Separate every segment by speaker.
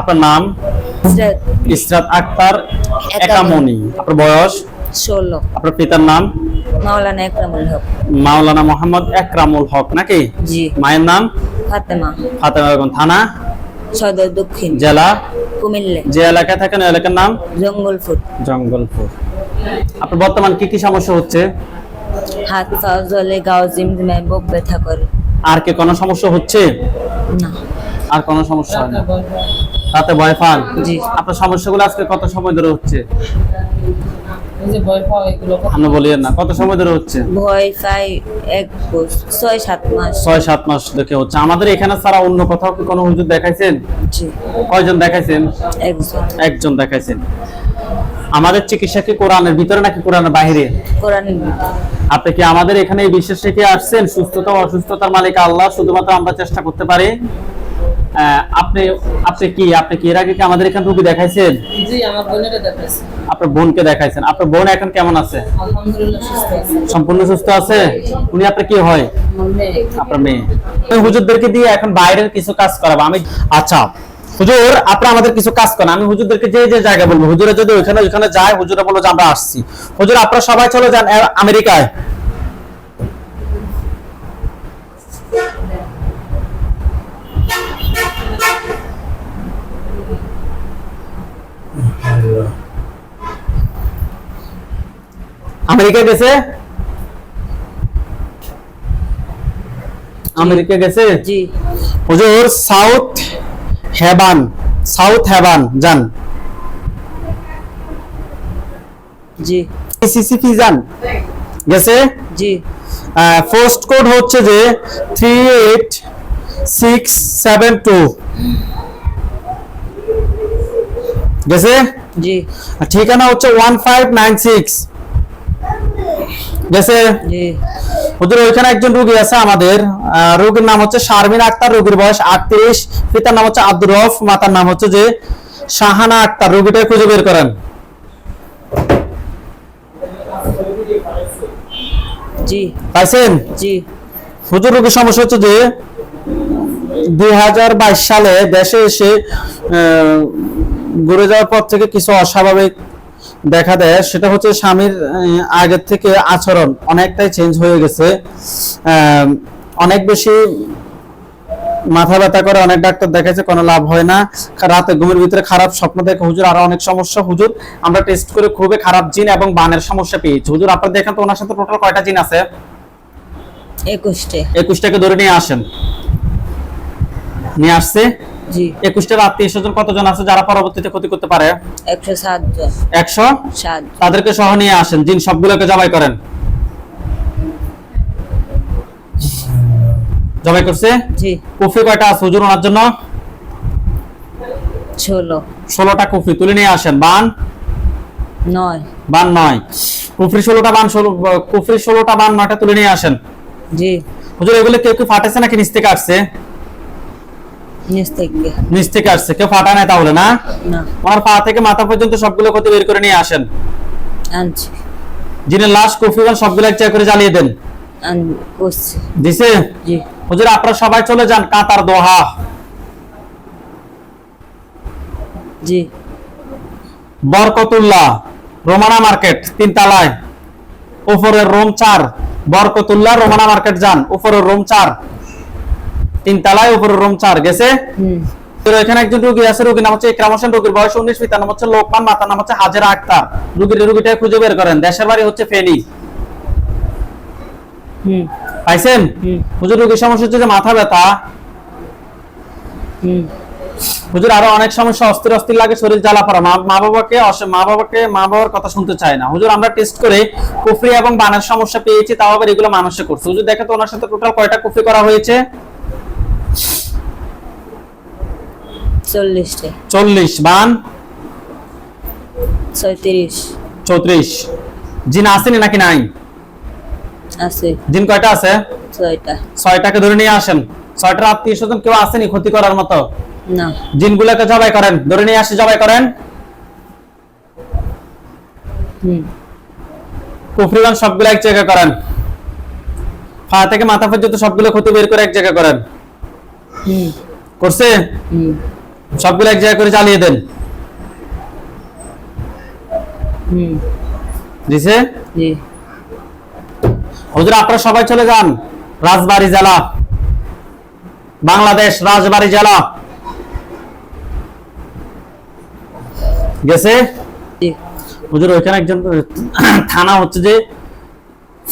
Speaker 1: আপনার নাম?
Speaker 2: ইসরাত।
Speaker 1: আক্তার
Speaker 2: একামনি।
Speaker 1: আপনার বয়স?
Speaker 2: ষোলো।
Speaker 1: আপনার পিতার নাম?
Speaker 2: মাওলানা একরামুল হক।
Speaker 1: মাওলানা মোহাম্মদ একরামুল হক নাকি?
Speaker 2: জি।
Speaker 1: মায়ের নাম?
Speaker 2: ফাতেমা।
Speaker 1: ফাতেমা বেগম থানা?
Speaker 2: সদর দক্ষিণ।
Speaker 1: জেলা?
Speaker 2: কুমিল্লা।
Speaker 1: যে এলাকায় থাকেন এলাকার নাম?
Speaker 2: জঙ্গলপুর।
Speaker 1: জঙ্গলপুর। আপনার বর্তমান কি কি সমস্যা হচ্ছে?
Speaker 2: হাত পা জলে গাও জিমজিমায় বুক ব্যথা করে।
Speaker 1: আর কি কোনো সমস্যা হচ্ছে?
Speaker 2: না।
Speaker 1: আর কোনো সমস্যা হয় না। রাতে ভয় পান?
Speaker 2: জি।
Speaker 1: আপনার সমস্যাগুলো আজকে কত সময় ধরে হচ্ছে?
Speaker 3: এই যে ভয় পাওয়া এগুলো।
Speaker 1: আপনি বলিয়েন না কত সময় ধরে হচ্ছে?
Speaker 2: ভয় পাই এক ছয় সাত মাস।
Speaker 1: ছয় সাত মাস দেখে হচ্ছে। আমাদের এখানে ছাড়া অন্য কোথাও কি কোনো হুজুর দেখাইছেন? কয়জন দেখাইছেন?
Speaker 2: একজন।
Speaker 1: একজন দেখাইছেন। আমাদের চিকিৎসা কি কোরআনের ভিতরে নাকি কোরআনের বাইরে
Speaker 2: কোরআন
Speaker 1: আপনি কি আমাদের এখানে এই বিশ্বাস রেখে আসছেন? সুস্থতা অসুস্থতার মালিক আল্লাহ শুধুমাত্র আমরা চেষ্টা করতে পারি? আপনি আপনি কি আপনি কি এর আগে কি আমাদের এখানে রুগী দেখাইছেন?
Speaker 3: জি আমার বোনেরা দেখাইছে।
Speaker 1: আপনার বোনকে দেখাইছেন। আপনার বোন এখন কেমন আছে?
Speaker 3: আলহামদুলিল্লাহ সুস্থ আছে।
Speaker 1: সম্পূর্ণ সুস্থ আছে? উনি আপনার কি হয়? আপনার মেয়ে। হুজুরদেরকে দিয়ে এখন বাইরের কিছু কাজ করাবো। আমি আচ্ছা হুজুর আপনারা আমাদের কিছু কাজ করেন। আমি হুজুরদেরকে যে যে জায়গায় বলব হুজুরা যদি ওইখানে ওইখানে যায় হুজুরা বলব যে আমরা আসছি। হুজুর আপনারা সবাই চলে যান আমেরিকায়। আমেরিকা গেছে? আমেরিকা গেছে?
Speaker 2: জি।
Speaker 1: হুজুর সাউথ হেবান সাউথ হেবান যান।
Speaker 2: জি।
Speaker 1: সিসি ফি যান। গেছে?
Speaker 2: জি।
Speaker 1: পোস্ট কোড হচ্ছে যে three eight six seven two গেছে?
Speaker 2: জি।
Speaker 1: ঠিকানা হচ্ছে ওয়ান ফাইভ নাইন সিক্স গেছে হুজুর ওইখানে একজন রোগী আছে আমাদের। রোগীর নাম হচ্ছে শারমিন আক্তার রোগীর বয়স আটত্রিশ। পিতার নাম হচ্ছে আব্দুর রফ মাতার নাম হচ্ছে যে শাহানা আক্তার। রোগীটা খুঁজে বের করেন।
Speaker 2: জি।
Speaker 1: পাইছেন?
Speaker 2: জি।
Speaker 1: হুজুর রোগীর সমস্যা হচ্ছে যে দুই হাজার বাইশ সালে দেশে এসে আহ, ঘুরে যাওয়ার পর থেকে কিছু অস্বাভাবিক দেখা দেয় সেটা হচ্ছে স্বামীর আগের থেকে আচরণ অনেকটাই চেঞ্জ হয়ে গেছে। অনেক বেশি মাথা ব্যথা করে অনেক ডাক্তার দেখাচ্ছে কোনো লাভ হয় না। রাতে ঘুমের ভিতরে খারাপ স্বপ্ন দেখে হুজুর আরও অনেক সমস্যা হুজুর আমরা টেস্ট করে খুবই খারাপ জিন এবং বানের সমস্যা পেয়েছি। হুজুর আপনার দেখেন তো ওনার সাথে টোটাল কয়টা জিন আছে?
Speaker 2: একুশটা।
Speaker 1: একুশটাকে ধরে নিয়ে আসেন। নিয়ে আসছে।
Speaker 2: জি।
Speaker 1: একুশটার আত্মীয় স্বজন কতজন আছে যারা পরবর্তীতে ক্ষতি করতে পারে?
Speaker 2: একশো সাত জন।
Speaker 1: একশো?
Speaker 2: সাত।
Speaker 1: তাদেরকে সহ নিয়ে আসেন জিন সবগুলোকে জবাই করেন। জবাই করছে?
Speaker 2: জি।
Speaker 1: কুফি কয়টা আছে হুজুর ওনার জন্য?
Speaker 2: ষোলো।
Speaker 1: ষোলোটা কুফরি তুলে নিয়ে আসেন বান?
Speaker 2: নয়।
Speaker 1: বান নয়। কুফরি ষোলোটা বান ষোলো কুফরি ষোলোটা বান নয়টা তুলে নিয়ে আসেন।
Speaker 2: জি।
Speaker 1: হুজুর এগুলো কেউ কেউ ফাটেছে নাকি নিচ থেকে আসছে?
Speaker 2: নিচ থেকে।
Speaker 1: আসছে। কেউ ফাটা নাই তাহলে না? ওনার পা থেকে মাথা পর্যন্ত সবগুলো ক্ষতি বের করে নিয়ে আসেন। যিনি লাশ কফিগঞ্জ সবগুলো জায়গায় করে জ্বালিয়ে দেন। দিছে? হুজুর আপনারা সবাই চলে যান কাতার দোহা।
Speaker 2: জি।
Speaker 1: বরকতুল্লাহ রোমানা মার্কেট তিন তালায় উপরের রোম চার। বরকতুল্লাহ রোমানা মার্কেট যান উপরের রোম চার। তিন তালায় উপরের রোম চার গেছে। এখানে একজন রোগী আছে রোগীর নাম হচ্ছে ইকরাম হোসেন রোগীর বয়স উনিশ পিতার নাম হচ্ছে লোকমান মাতার নাম হচ্ছে হাজেরা আক্তার। রোগীর রোগীটা খুঁজে বের করেন। দেশের বাড়ি হচ্ছে ফেনী। পাইছেন? হুজুর রোগীর সমস্যা হচ্ছে যে মাথা ব্যথা। হুজুর আরও অনেক সমস্যা অস্থির অস্থির লাগে শরীর জ্বালা পড়া। মা মা বাবাকে মা বাবাকে মা বাবার কথা শুনতে চায় না। হুজুর আমরা টেস্ট করে কুফরি এবং বানের সমস্যা পেয়েছি তাও আবার এগুলো মানুষে করছে। হুজুর দেখে তো ওনার সাথে টোটাল কয়টা কুফরি করা হয়েছে?
Speaker 2: চল্লিশটে।
Speaker 1: চল্লিশ বান?
Speaker 2: ছয়ত্রিশ।
Speaker 1: চৌত্রিশ। জিন আসেনি নাকি নাই?
Speaker 2: আছে।
Speaker 1: জিন কয়টা আছে?
Speaker 2: ছয়টা।
Speaker 1: ছয়টাকে ধরে নিয়ে আসেন। ছয়টার আত্মীয় স্বজন কেউ আসেনি ক্ষতি করার মতো?
Speaker 2: না।
Speaker 1: জিনগুলোকে জবাই করেন। ধরে নিয়ে আসে জবাই করেন?
Speaker 2: হুম।
Speaker 1: কুফরিগঞ্জ সবগুলো এক জায়গায় করেন। পা থেকে মাথা পর্যন্ত সবগুলো ক্ষতি বের করে এক জায়গায় করেন। করছে?
Speaker 2: হুম।
Speaker 1: সবগুলো এক জায়গায় করে জ্বালিয়ে দেন। দিছে? হুজুর আপনারা সবাই চলে যান। রাজবাড়ি জেলা। বাংলাদেশ রাজবাড়ি জেলা। গেছে? হুজুর ওইখানে একজন থানা হচ্ছে যে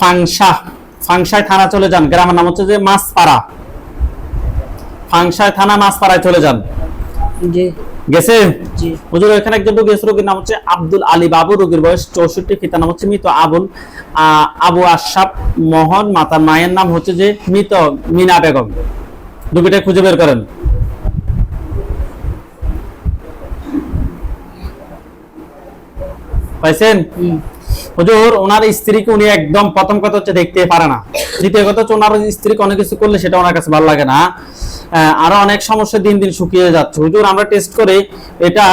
Speaker 1: ফাংশা। ফাংসায় থানা চলে যান। গ্রামের নাম হচ্ছে যে মাছপাড়া। ফাংসায় থানা মাছপাড়ায় চলে যান। গেছে? হুজুর এখানে একজন রোগী রোগীর নাম হচ্ছে আব্দুল আলী বাবু রোগীর বয়স চৌষট্টি পিতার নাম হচ্ছে মৃত আবুল আবু আশরাফ মোহন মাতার মায়ের নাম হচ্ছে যে মৃত মিনা বেগম। রোগীটা খুঁজে বের করেন। পাইছেন? হুজুর ওনার স্ত্রীকে উনি একদম প্রথম কথা হচ্ছে দেখতে পারে না। দ্বিতীয় কথা হচ্ছে ওনার স্ত্রীকে অনেক কিছু করলে সেটা ওনার কাছে ভালো লাগে না। আরও অনেক সমস্যা দিন দিন শুকিয়ে যাচ্ছে। হুজুর আমরা টেস্ট করে এটা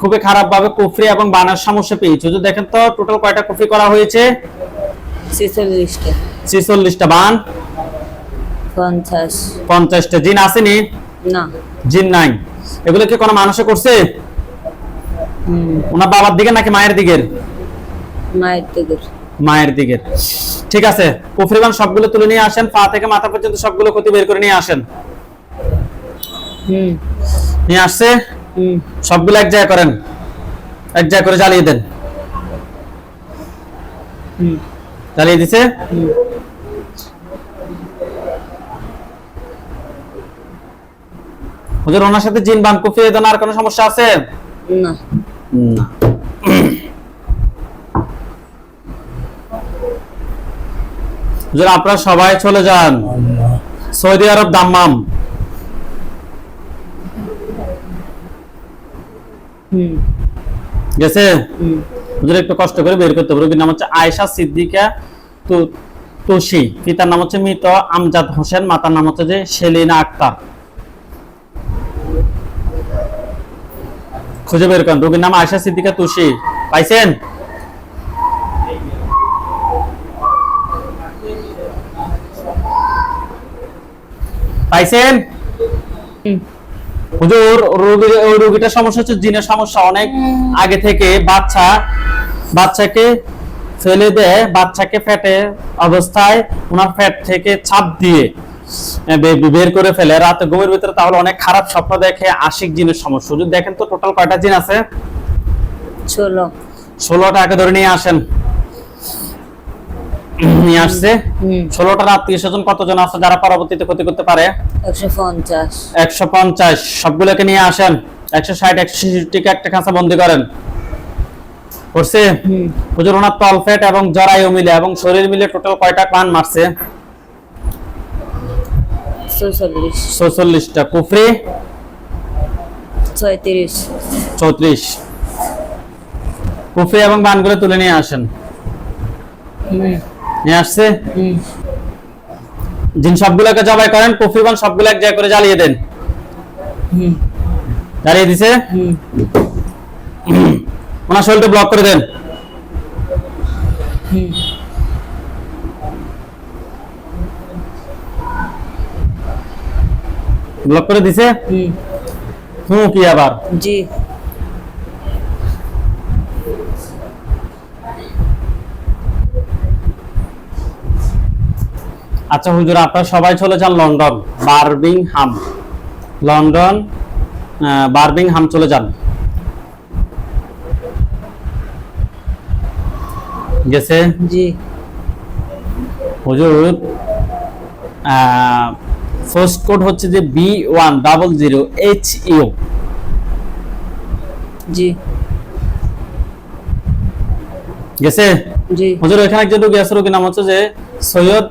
Speaker 1: খুবই খারাপ ভাবে কুফরি এবং বানার সমস্যা পেয়েছি। হুজুর দেখেন তো টোটাল কয়টা কুফরি করা হয়েছে?
Speaker 2: ছেচল্লিশটা।
Speaker 1: ছিচল্লিশটা বান?
Speaker 2: পঞ্চাশ।
Speaker 1: পঞ্চাশটা। জিন আসেনি?
Speaker 2: না।
Speaker 1: জিন নাই। এগুলো কি কোনো মানুষে করছে? ওনার বাবার দিকে নাকি মায়ের দিকের?
Speaker 2: মায়ের থেকে
Speaker 1: মায়ের দিকের। ঠিক আছে কুফরিবান সবগুলো তুলে নিয়ে আসেন পা থেকে মাথা পর্যন্ত সবগুলো ক্ষতি বের করে নিয়ে আসেন।
Speaker 2: হুম।
Speaker 1: নিয়ে আসছে
Speaker 2: হুম।
Speaker 1: সবগুলো এক জায়গায় করেন এক জায়গায় করে জ্বালিয়ে দেন।
Speaker 2: হুম।
Speaker 1: জ্বালিয়ে দিছে?
Speaker 2: হুম।
Speaker 1: হুজুর ওনার সাথে জিন বান কুফিয়ে দেন আর কোনো সমস্যা আছে?
Speaker 2: না।
Speaker 1: না। হুজুর আপনারা সবাই চলে যান। Saudi Arab Dammam. গেছে? হুজুর একটু কষ্ট করে বের করতে রোগীর নাম হচ্ছে আয়েশা সিদ্দিকা তু তুষি পিতার নাম হচ্ছে মৃত আমজাদ হোসেন, মাতার নাম হচ্ছে যে সেলিনা আক্তার। খুঁজে বের করেন। রোগীর নাম আয়েশা সিদ্দিকা তুষি পাইছেন? পাইছেন? হুজুর রোগীর ওই রোগীটার সমস্যা হচ্ছে জিনের সমস্যা অনেক। আগে থেকে বাচ্চা বাচ্চাকে ফেলে দেয় বাচ্চাকে ফ্যাটে অবস্থায় ওনার ফ্যাট থেকে ছাপ দিয়ে বের করে ফেলে। রাতে ঘুমের ভিতরে তাহলে অনেক খারাপ স্বপ্ন দেখে আশিক জিনের সমস্যা। হুজুর দেখেন তো টোটাল কয়টা জিন আছে?
Speaker 2: ষোলো।
Speaker 1: ষোলোটা আগে ধরে নিয়ে আসেন। নিয়ে আসছে। ষোলোটার আত্মীয় স্বজন কতজন আছে যারা পরবর্তীতে ক্ষতি করতে পারে?
Speaker 2: একশো পঞ্চাশ।
Speaker 1: সবগুলোকে নিয়ে আসেন। একশো ষাট একশো একটা খাঁচা বন্দি করেন। করছে? হুজুর ওনার তলফেট এবং জরায়ু মিলে এবং শরীর মিলে টোটাল কয়টা কান মারছে? ছচল্লিশটা কুফরি?
Speaker 2: ছয়ত্রিশ।
Speaker 1: চৌত্রিশ কুফরি এবং বানগুলো তুলে নিয়ে আসেন।
Speaker 2: হুম।
Speaker 1: নিয়ে আসছে? জিন সবগুলোকে জবাই করেন কুফরি বান সবগুলো এক জায়গায় করে জ্বালিয়ে দেন। জ্বালিয়ে দিছে? ওনার শরীরটা ব্লক করে দেন। ব্লক করে দিছে?
Speaker 2: হুম
Speaker 1: কি আবার?
Speaker 2: জি।
Speaker 1: আচ্ছা হুজুর আপনারা সবাই চলে যান লন্ডন বার্মিংহাম। লন্ডন বার্মিংহাম চলে যান। গেছে?
Speaker 2: জি।
Speaker 1: হুজুর ফার্স্ট কোড হচ্ছে যে B one double zero H U
Speaker 2: G.
Speaker 1: গেছে?
Speaker 2: জি।
Speaker 1: হুজুর এখানে একজন রোগী আছে রোগীর নাম হচ্ছে যে সৈয়দ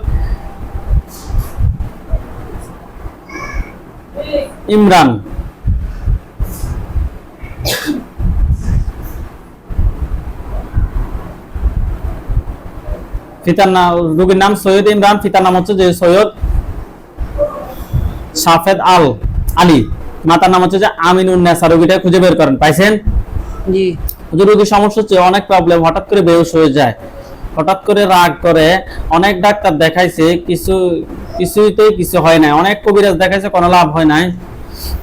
Speaker 1: ইমরান। পিতার নাম রোগীর নাম সৈয়দ ইমরান পিতার নাম হচ্ছে যে সৈয়দ সাফেদ আল আলী। মাতার নাম হচ্ছে যে আমিনুন নেসা। রোগীটা খুঁজে বের করেন পাইছেন?
Speaker 2: জি।
Speaker 1: রোগীর সমস্যা হচ্ছে অনেক প্রবলেম হঠাৎ করে বেহুশ হয়ে যায়। হঠাৎ করে রাগ করে অনেক ডাক্তার দেখাইছে কিছু কিছুতেই কিছু হয় নাই। অনেক কবিরাজ দেখাইছে কোনো লাভ হয় নাই।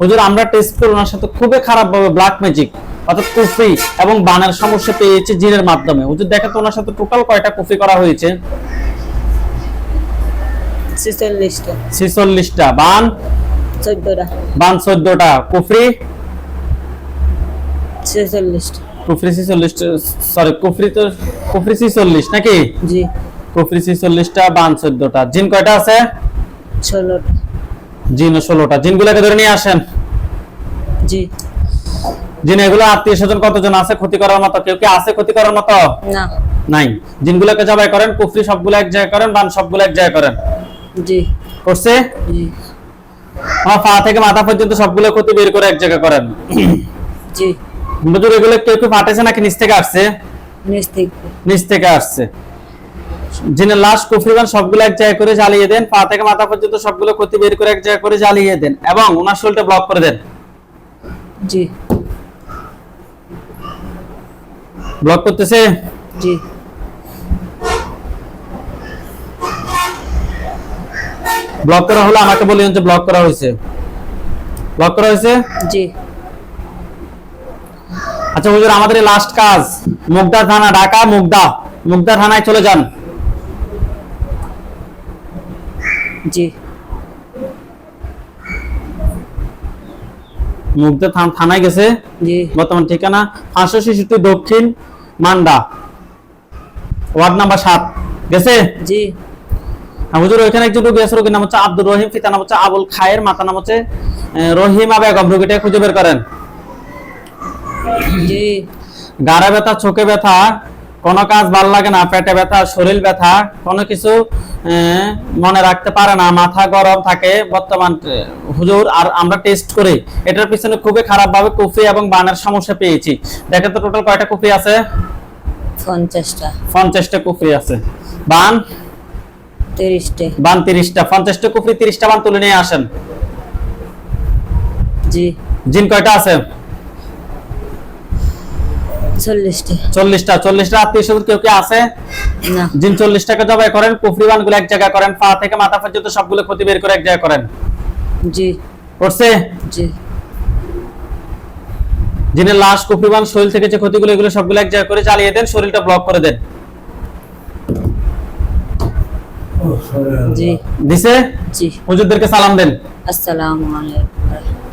Speaker 1: হুজুর আমরা টেস্ট করে ওনার সাথে খুবই খারাপ ভাবে ব্ল্যাক ম্যাজিক অর্থাৎ কুফরি এবং বানের সমস্যা পেয়েছে জিনের মাধ্যমে। হুজুর দেখে তো ওনার সাথে টোটাল কয়টা কুফরি করা হয়েছে?
Speaker 2: ছিচল্লিশটা।
Speaker 1: বান? বান চোদ্দটা। কুফরি? কুফরি ছিচল্লিশটা সরি কুফরি তো কুফরি ছিচল্লিশ নাকি?
Speaker 2: জি।
Speaker 1: কুফরি ছিচল্লিশটা বান চোদ্দটা। জিন কয়টা আছে?
Speaker 2: ষোলোটা।
Speaker 1: জিন ষোলোটা। জিনগুলোকে ধরে নিয়ে আসেন।
Speaker 2: জি।
Speaker 1: জিন এগুলো আত্মীয় স্বজন কতজন আছে ক্ষতি করার মতো? কেউ কি আছে ক্ষতি করার মতো?
Speaker 2: না।
Speaker 1: নাই। জিনগুলোকে জবাই করেন কুফরি সবগুলো এক জায়গায় করেন বান সবগুলো এক জায়গায় করেন।
Speaker 2: জি।
Speaker 1: করছে?
Speaker 2: জি।
Speaker 1: আমার পা থেকে মাথা পর্যন্ত সবগুলো ক্ষতি বের করে এক জায়গায় করেন।
Speaker 2: জি।
Speaker 1: হুজুর এগুলো কেউ কেউ ফাটেছে নাকি নিচ থেকে আসছে?
Speaker 2: নিচ থেকে।
Speaker 1: নিচ থেকে আসছে। জিনের লাশ কুফরিবান সবগুলো এক জায়গায় করে জ্বালিয়ে দেন। পা থেকে মাথা পর্যন্ত সবগুলো ক্ষতি বের করে এক জায়গায় করে জ্বালিয়ে দেন এবং ওনার শরীরটা ব্লক করে দেন।
Speaker 2: জি।
Speaker 1: ব্লক করতেছে?
Speaker 2: জি।
Speaker 1: ব্লক করা হলে আমাকে বলিয়েন যে ব্লক করা হয়েছে। ব্লক করা হয়েছে?
Speaker 2: জি।
Speaker 1: আচ্ছা হুজুর আমাদের লাস্ট কাজ মুগদা থানা ঢাকা মুগদা। মুগদা থানায় চলে যান।
Speaker 2: জি।
Speaker 1: থান- থানায় গেছে?
Speaker 2: জি।
Speaker 1: বর্তমান ঠিকানা পাঁচশো শিশুটি দক্ষিণ মান্ডা। ওয়ার্ড নাম্বার সাত। গেছে?
Speaker 2: জি।
Speaker 1: হুজুর ওইখানে একজন রোগী আছে রোগীর নাম হচ্ছে আব্দুর রহিম পিতা নাম হচ্ছে আবুল খায়ের মাতা নাম হচ্ছে রহিমা বেগম। রোগীটা খুঁজে বের করেন।
Speaker 2: জি।
Speaker 1: গাড়া ব্যথা চোখে ব্যথা কোনো কাজ ভালো লাগে না পেটে ব্যথা শরীর ব্যথা কোনো কিছু মনে রাখতে পারে না মাথা গরম থাকে বর্তমান হুজুর আর আমরা টেস্ট করি। এটার পিছনে খুবই খারাপ ভাবে কুফি এবং বানের সমস্যা পেয়েছি। দেখেন তো টোটাল কয়টা কুফি আছে?
Speaker 2: পঞ্চাশটা।
Speaker 1: পঞ্চাশটা কুফরি আছে। বান?
Speaker 2: তিরিশটা।
Speaker 1: বান তিরিশটা। পঞ্চাশটা কুফরি তিরিশটা বান তুলে নিয়ে আসেন।
Speaker 2: জি।
Speaker 1: জিন কয়টা আছে?
Speaker 2: চল্লিশটা।
Speaker 1: চল্লিশটা আত্মীয় স্বজন কেউ কি আছে? জিন চল্লিশ টাকা জবাই করেন কুফরি এক জায়গায় করেন পা থেকে মাথা পর্যন্ত সবগুলো ক্ষতি বের করে এক জায়গায় করেন।
Speaker 2: জি।
Speaker 1: করছে?
Speaker 2: জি।
Speaker 1: জিনের লাশ কুফরিবান শরীর থেকে যে ক্ষতিগুলো এগুলো সবগুলো এক জায়গায় করে জ্বালিয়ে দেন শরীরটা ব্লক করে দেন।
Speaker 2: জি।
Speaker 1: দিছে?
Speaker 2: জি।
Speaker 1: হুজুরদেরকে সালাম দেন।
Speaker 2: আসসালামু আলাইকুম।